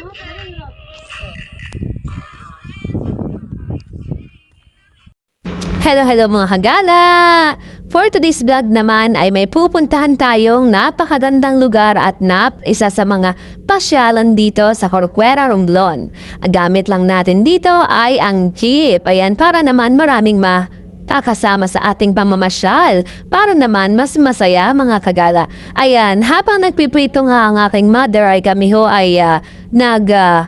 Hello, hello mga kagala! For today's vlog naman ay may pupuntahan tayong napakagandang lugar at nap isa sa mga pasyalan dito sa Corcuera, Romblon. Gamit lang natin dito ay ang jeep. Ayan, para naman maraming ma kakasama sa ating pamamasyal para naman mas masaya mga kagala. Ayan, habang nagpiprito nga ang aking mother ay kami ho ay ah, nag... ah,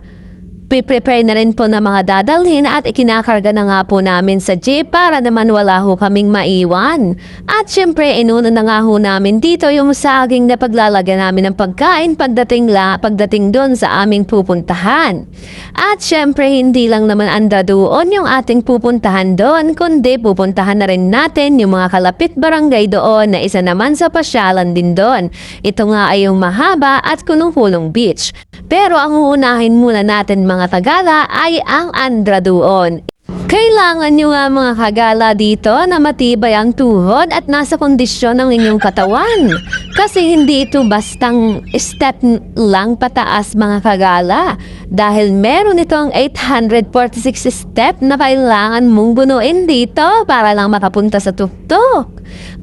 Pre-prepare na rin po ng mga dadalhin at ikinakarga na nga po namin sa jeep para naman wala ho kaming maiwan. At syempre, inuna na nga ho namin dito yung saging na paglalagyan namin ng pagkain pagdating, la, pagdating doon sa aming pupuntahan. At syempre, hindi lang naman anda doon yung ating pupuntahan doon, kundi pupuntahan na rin natin yung mga kalapit barangay doon na isa naman sa pasyalan din doon. Ito nga ay yung mahaba at kunong-pulong beach. Pero ang uunahin muna natin mga Tagala ay ang Andra doon. Kailangan nyo nga mga kagala dito na matibay ang tuhod at nasa kondisyon ng inyong katawan. Kasi hindi ito bastang step lang pataas mga kagala. Dahil meron itong 846 step na kailangan mong bunuin dito para lang makapunta sa tuktok.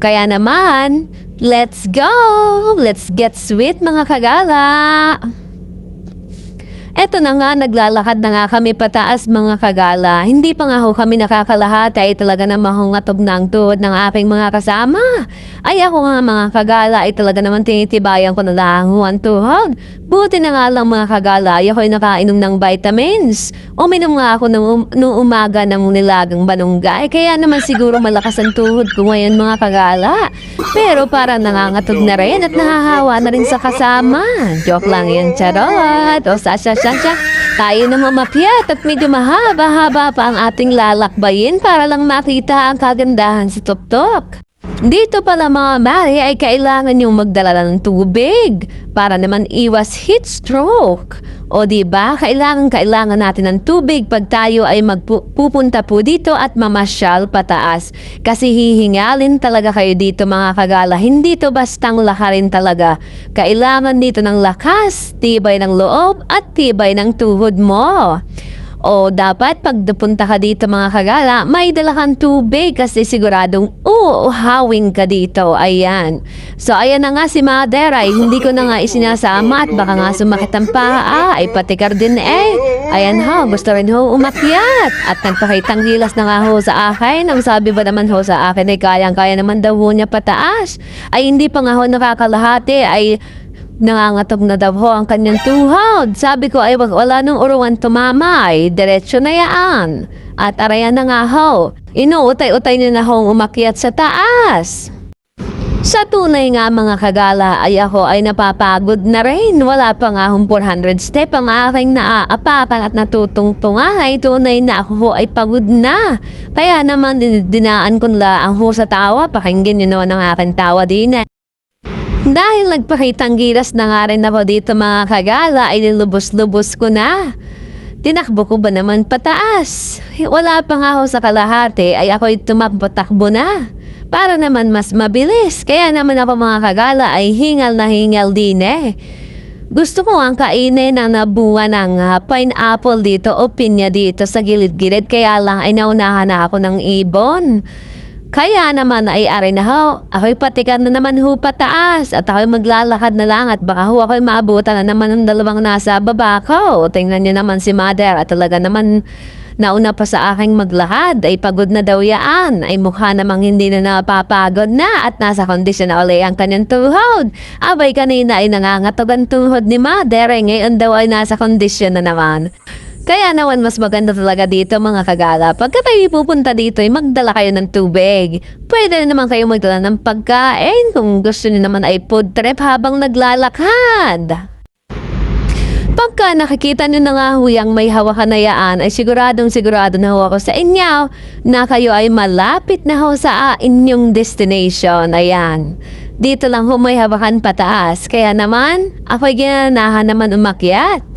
Kaya naman, let's go! Let's get sweet mga kagala! Eto na nga, naglalakad na nga kami pataas mga kagala. Hindi pa nga ho kami nakakalahat ay talaga na mahungatog ng tuhod ng aking mga kasama. Ay ako nga mga kagala ay talaga naman tinitibayan ko na lang ang tuhod. Buti na nga lang mga kagala ay ako'y nakainom ng vitamins. Uminom nga ako nung, um- nung umaga ng nilagang banunggay. Kaya naman siguro malakas ang tuhod ko ngayon mga kagala. Pero para nangangatog na rin at nahahawa na rin sa kasama. Joke lang yan, charot. O sasya, sasya. Tayo na mamapiat at medyo mahaba-haba pa ang ating lalakbayin para lang makita ang kagandahan sa Tuptok. Dito pala mga mari ay kailangan yung magdala ng tubig para naman iwas heat stroke. O di ba kailangan kailangan natin ng tubig pag tayo ay magpupunta po dito at mamasyal pataas. Kasi hihingalin talaga kayo dito mga kagala. Hindi to bastang lakarin talaga. Kailangan dito ng lakas, tibay ng loob at tibay ng tuhod mo. O dapat pag napunta ka dito mga kagala, may dala kang tubig kasi siguradong uuhawing ka dito. Ayan. So ayan na nga si Mother ay hindi ko na nga isinasama at baka nga sumakit ang paa ay patikar din eh. Ayan ho, gusto rin ho umakyat. At nagpakitang gilas na nga ho sa akin. Ang sabi ba naman ho sa akin ay kayang-kaya naman daw ho niya pataas. Ay hindi pa nga ho nakakalahati ay Nangangatog na daw ho ang kanyang tuhod. Sabi ko ay wala nung uruan tumamay. Diretso na yaan. At arayan na nga ho. Inuutay-utay niya na hong umakyat sa taas. Sa tunay nga mga kagala ay ako ay napapagod na rin. Wala pa nga hong 400 step ang aking naaapakan at natutungtungan ay tunay na ako ho ay pagod na. Kaya naman din- dinaan ko nila ang ho sa tawa. Pakinggan nyo naman ang aking tawa din. Dahil nagpakitang gilas na nga rin ako dito mga kagala ay nilubos-lubos ko na. Tinakbo ko ba naman pataas? Wala pa nga ako sa kalahati ay ako'y tumapatakbo na. Para naman mas mabilis. Kaya naman ako mga kagala ay hingal na hingal din eh. Gusto ko ang kainin ang nabuwa ng ah, pineapple dito o pinya dito sa gilid-gilid kaya lang ay naunahan na ako ng ibon. Kaya naman ay aray na ho, ako'y patikan na naman ho pataas at ako'y maglalakad na lang at baka ho ako'y maabutan na naman ng dalawang nasa baba ko. Tingnan niyo naman si mother at talaga naman nauna pa sa aking maglakad ay pagod na daw yaan ay mukha namang hindi na napapagod na at nasa kondisyon na uli ang kanyang tuhod. Abay kanina ay nangangatog ang tuhod ni mother ay ngayon daw ay nasa kondisyon na naman. Kaya naman mas maganda talaga dito mga kagala. Pagka tayo pupunta dito ay magdala kayo ng tubig. Pwede na naman kayo magdala ng pagkain kung gusto niyo naman ay food trip habang naglalakad. Pagka nakikita nyo na nga huyang may hawakan na yaan, ay siguradong sigurado na ho ako sa inyo na kayo ay malapit na ho sa inyong destination. Ayan. Dito lang ho may hawakan pataas. Kaya naman, ako'y ginanahan naman umakyat.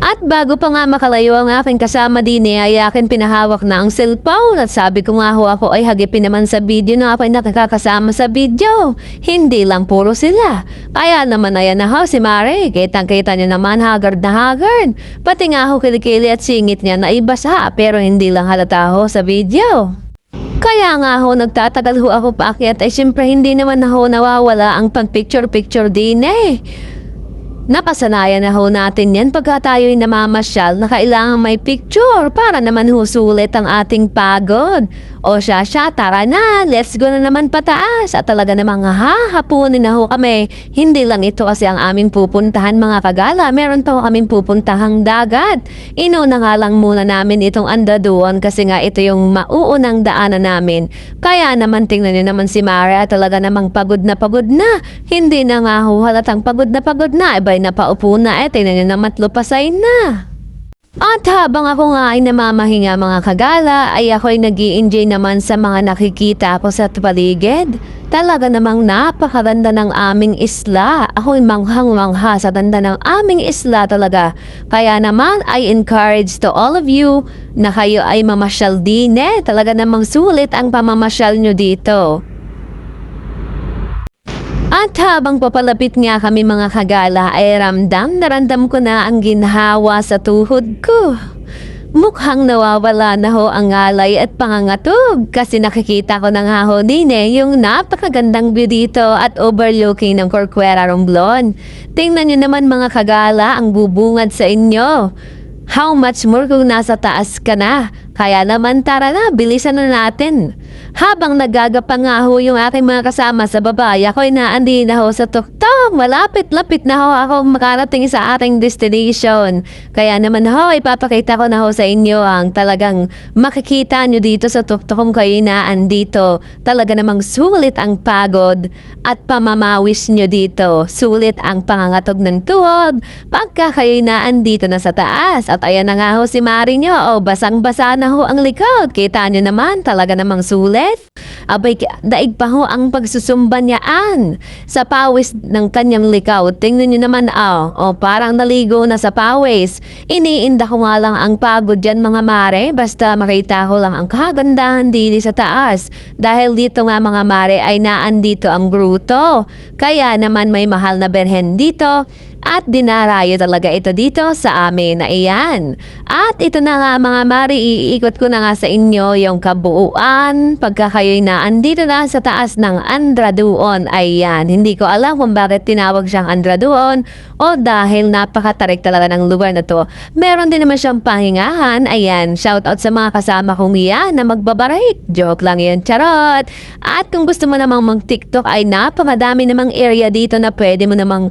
At bago pa nga makalayo ang aking kasama din eh, ay akin pinahawak na ang cellphone at sabi ko nga ho ako ay hagipin naman sa video na ako ay nakakasama sa video. Hindi lang puro sila. Kaya naman ayan na ho si Mare, kitang kita niyo naman haggard na haggard. Pati nga ho kilikili at singit niya na ibasa pero hindi lang halata ho sa video. Kaya nga ho, nagtatagal ho ako paakyat ay siyempre hindi naman na ho nawawala ang pag-picture-picture din eh. Napasanayan na ho natin yan pagka tayo'y namamasyal na kailangan may picture para naman ho sulit ang ating pagod. O siya siya, tara na, let's go na naman pataas. At talaga namang hahapunin na ho kami. Hindi lang ito kasi ang aming pupuntahan mga kagala. Meron pa ho kaming pupuntahang dagat. Inuna nga lang muna namin itong anda doon kasi nga ito yung mauunang daanan namin. Kaya naman tingnan niyo naman si Maria talaga namang pagod na pagod na. Hindi na nga ho halatang pagod na pagod na. Napaupo na eh. Tingnan niyo naman lupasay na. At habang ako nga ay namamahinga mga kagala, ay ako'y nag enjoy naman sa mga nakikita ko sa paligid. Talaga namang napakaganda ng aming isla. Ako'y manghang-mangha sa ganda ng aming isla talaga. Kaya naman, I encourage to all of you na kayo ay mamasyal din eh. Talaga namang sulit ang pamamasyal nyo dito. At habang papalapit nga kami mga kagala ay ramdam na ramdam ko na ang ginhawa sa tuhod ko. Mukhang nawawala na ho ang alay at pangangatog kasi nakikita ko din eh yung napakagandang view dito at overlooking ng Corcuera Romblon. Tingnan nyo naman mga kagala ang bubungad sa inyo. How much more kung nasa taas ka na? Kaya naman tara na, bilisan na natin. Habang nagagapa nga ho yung aking mga kasama sa babae, ako'y naandi na ho sa tuktok. Malapit-lapit na ho ako makarating sa ating destination. Kaya naman ho, ipapakita ko na ho sa inyo ang talagang makikita nyo dito sa tuktok kung kayo naandito. Talaga namang sulit ang pagod at pamamawis nyo dito. Sulit ang pangangatog ng tuhod pagka kayo naandito na sa taas. At ayan na nga ho si Mari nyo. O, basang-basa na ho ang likod. Kita nyo naman, talaga namang sulit. Abay, ki- daig pa ho ang pagsusumba niyaan sa pawis ng kanyang likaw. Tingnan nyo naman, oh, oh, parang naligo na sa pawis. Iniinda ko nga lang ang pagod dyan mga mare, basta makita ko lang ang kagandahan dito sa taas. Dahil dito nga mga mare ay naandito ang gruto. Kaya naman may mahal na berhen dito at dinarayo talaga ito dito sa amin na iyan. At ito na nga mga mari, iikot ko na nga sa inyo yung kabuuan pagka kayo'y naandito na sa taas ng Andraduon. Ayan, hindi ko alam kung bakit tinawag siyang Andraduon o dahil napakatarik talaga ng lugar na to. Meron din naman siyang pahingahan. Ayan, shout out sa mga kasama kong iyan na magbabarik. Joke lang yan, charot. At kung gusto mo namang mag-TikTok ay napakadami namang area dito na pwede mo namang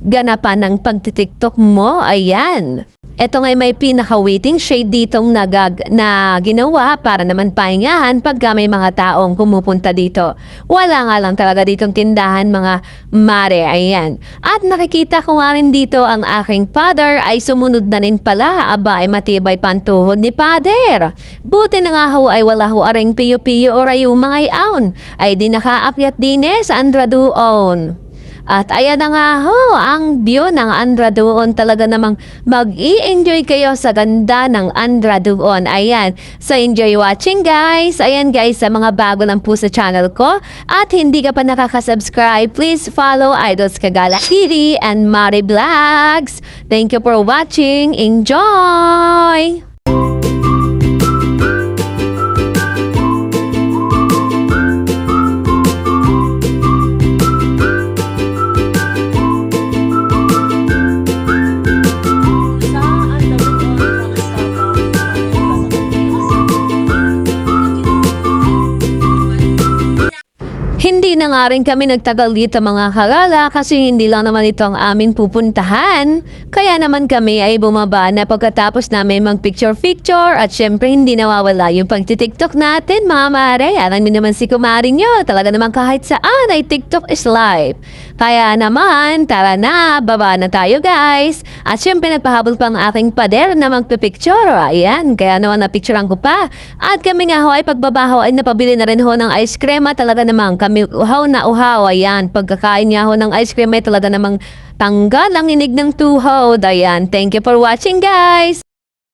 ganapan ng pagtitiktok mo, ayan. Ito ngay may pinaka-waiting shade ditong nagag na ginawa para naman pahingahan pagka may mga taong pumupunta dito. Wala nga lang talaga ditong tindahan mga mare, ayan. At nakikita ko nga rin dito ang aking father ay sumunod na rin pala. Aba, ay matibay pantuhod ni father. Buti na nga ho ay wala ho aring piyo-piyo o rayo mga iaon. Ay di nakaakyat din eh Andraduon. At ayan na nga ho, ang view ng Andra doon talaga namang mag-i-enjoy kayo sa ganda ng Andra doon. Ayan, so enjoy watching guys. Ayan guys, sa mga bago lang po sa channel ko. At hindi ka pa nakaka-subscribe, please follow Idols Kagala TV and Mari Vlogs. Thank you for watching. Enjoy! Na nga rin kami nagtagal dito mga kalala kasi hindi lang naman ito ang aming pupuntahan. Kaya naman kami ay bumaba na pagkatapos namin mag-picture-picture at syempre hindi nawawala yung pagtitiktok natin mga mare. Alam niyo naman si kumarin nyo, talaga naman kahit saan ay TikTok is live. Kaya naman, tara na, baba na tayo guys. At syempre nagpahabol pa ang aking pader na magpipicture. Ayan, kaya naman napicturean ko pa. At kami nga ho ay pagbabaho ay napabili na rin ho ng ice cream at talaga namang kami uhaw na uhaw. Ayan, pagkakain niya ho ng ice cream, may talaga namang tanggal ang inig ng tuhod. Ayan, thank you for watching guys!